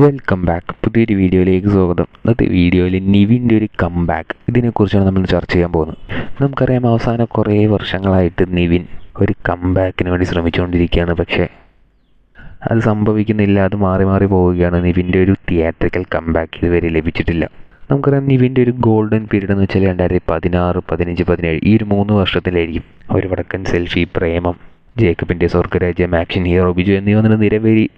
Welcome back പുതിയൊരു വീഡിയോയിലേക്ക് സ്വാഗതം. ഇന്നത്തെ വീഡിയോയിൽ നിവിന്റെ ഒരു കം ബാക്ക് ഇതിനെക്കുറിച്ചാണ് നമ്മൾ ചർച്ച ചെയ്യാൻ പോകുന്നത്. നമുക്കറിയാം അവസാന കുറേ വർഷങ്ങളായിട്ട് നിവിൻ ഒരു കം ബാക്കിന് വേണ്ടി ശ്രമിച്ചുകൊണ്ടിരിക്കുകയാണ്. പക്ഷേ അത് സംഭവിക്കുന്നില്ല. അത് മാറി മാറി പോവുകയാണ്. നിവിന്റെ ഒരു തിയേറ്ററിക്കൽ കം ബാക്ക് ഇതുവരെ ലഭിച്ചിട്ടില്ല. നമുക്കറിയാം നിവിന്റെ ഒരു ഗോൾഡൻ പീരീഡ് എന്ന് വെച്ചാൽ രണ്ടായിരത്തി പതിനാറ് പതിനഞ്ച് പതിനേഴ് ഈ ഒരു മൂന്ന് വർഷത്തിലായിരിക്കും ഒരു വടക്കൻ സെൽഫി പ്രേമം ജേക്കബിന്റെ സ്വർഗരാജ്യം ആക്ഷൻ ഹീറോ ബിജു എന്നിവ നിരവധി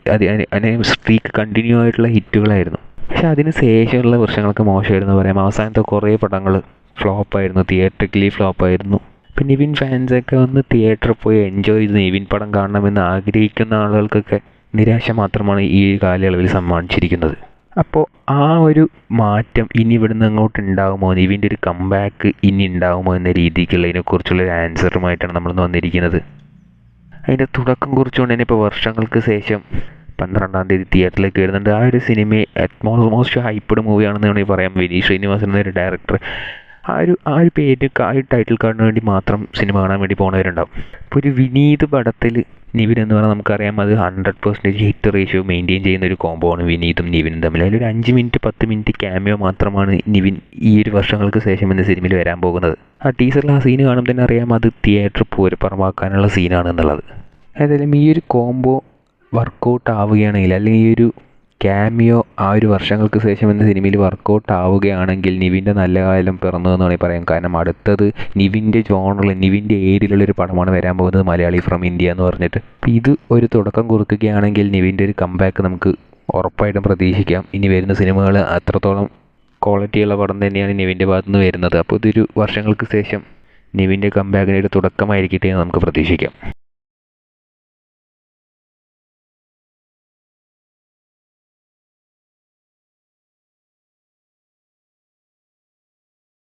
അനേകം സ്ട്രീക്ക് കണ്ടിന്യൂ ആയിട്ടുള്ള ഹിറ്റുകളായിരുന്നു. പക്ഷേ അതിന് ശേഷമുള്ള വർഷങ്ങൾക്ക് മോശമായിരുന്നു പറയാം. അവസാനത്തെ കുറേ പടങ്ങൾ ഫ്ലോപ്പായിരുന്നു. തിയേറ്ററിക്കലി ഫ്ലോപ്പായിരുന്നു. ഇപ്പം നിവിൻ ഫാൻസൊക്കെ വന്ന് തിയേറ്ററിൽ പോയി എൻജോയ് ചെയ്ത് നിവിൻ പടം കാണണമെന്ന് ആഗ്രഹിക്കുന്ന ആളുകൾക്കൊക്കെ നിരാശ മാത്രമാണ് ഈ കാലയളവിൽ സമ്മാനിച്ചിരിക്കുന്നത്. അപ്പോൾ ആ ഒരു മാറ്റം ഇനി ഇവിടുന്ന് അങ്ങോട്ട് ഉണ്ടാകുമോ? നിവിന്റെ ഒരു കംബാക്ക് ഇനി ഉണ്ടാകുമോ എന്ന രീതിക്കുള്ളതിനെക്കുറിച്ചുള്ള ഒരു ആൻസറുമായിട്ടാണ് നമ്മൾ വന്നിരിക്കുന്നത്. അതിന്റെ തുടക്കം കുറിച്ചുകൊണ്ട് തന്നെ ഇപ്പോൾ വർഷങ്ങൾക്ക് ശേഷം പന്ത്രണ്ടാം തീയതി തിയേറ്ററിലേക്ക് വരുന്നുണ്ട്. ആ ഒരു സിനിമയെ മോസ്റ്റ് ഹൈപ്പഡ് മൂവിയാണെന്ന് വേണമെങ്കിൽ പറയാം. വിനീത് ശ്രീനിവാസൻ എന്നൊരു ഡയറക്ടർ ആ ഒരു ആ ഒരു പേര് ആ ഒരു ടൈറ്റിൽ കാർഡിന് വേണ്ടി മാത്രം സിനിമ കാണാൻ വേണ്ടി പോകുന്നവരുണ്ടാവും ഇപ്പോൾ ഒരു വിനീത് പടത്തിൽ നിവിൻ എന്ന് പറഞ്ഞാൽ നമുക്കറിയാം അത് hundred percentage hit ratio maintain ചെയ്യുന്ന ഒരു കോംബോ ആണ് വിനീതും നിവിനും തമ്മിൽ. അതിലൊരു അഞ്ച് മിനിറ്റ് പത്ത് മിനിറ്റ് ക്യാമിയോ മാത്രമാണ് നിവിൻ ഈ ഒരു വർഷങ്ങൾക്ക് ശേഷം എന്ന സിനിമയിൽ വരാൻ പോകുന്നത്. ആ ടീച്ചറിൽ ആ സീന് കാണുമ്പോൾ തന്നെ അറിയാം അത് തിയേറ്റർ പൂരപ്പുറമാക്കാനുള്ള സീനാണ് എന്നുള്ളത്. ഏതായാലും ഈ ഒരു കോംബോ വർക്കൗട്ട് ആവുകയാണെങ്കിൽ അല്ലെങ്കിൽ ഈ ഒരു ക്യാമിയോ ആ ഒരു വർഷങ്ങൾക്ക് ശേഷം എന്ന സിനിമയിൽ വർക്കൗട്ട് ആവുകയാണെങ്കിൽ നിവിന്റെ നല്ല കാലം പിറന്നു എന്ന് വേണമെങ്കിൽ പറയാം. കാരണം അടുത്തത് നിവിന്റെ ജോണറിൽ നിവിന്റെ ഏരിയയിലുള്ള ഒരു പടമാണ് വരാൻ പോകുന്നത് മലയാളി ഫ്രം ഇന്ത്യ എന്ന് പറഞ്ഞിട്ട്. ഇത് ഒരു തുടക്കം കുറിക്കുകയാണെങ്കിൽ നിവിന്റെ ഒരു കംബാക്ക് നമുക്ക് ഉറപ്പായിട്ടും പ്രതീക്ഷിക്കാം. ഇനി വരുന്ന സിനിമകൾ അത്രത്തോളം ക്വാളിറ്റിയുള്ള പടം തന്നെയാണ് നിവിന്റെ ഭാഗത്തു നിന്ന് വരുന്നത്. അപ്പോൾ ഇതൊരു വർഷങ്ങൾക്ക് ശേഷം നിവിന്റെ കംബാക്കിന്റെ ഒരു തുടക്കമായിരിക്കട്ടെ എന്ന് നമുക്ക് പ്രതീക്ഷിക്കാം.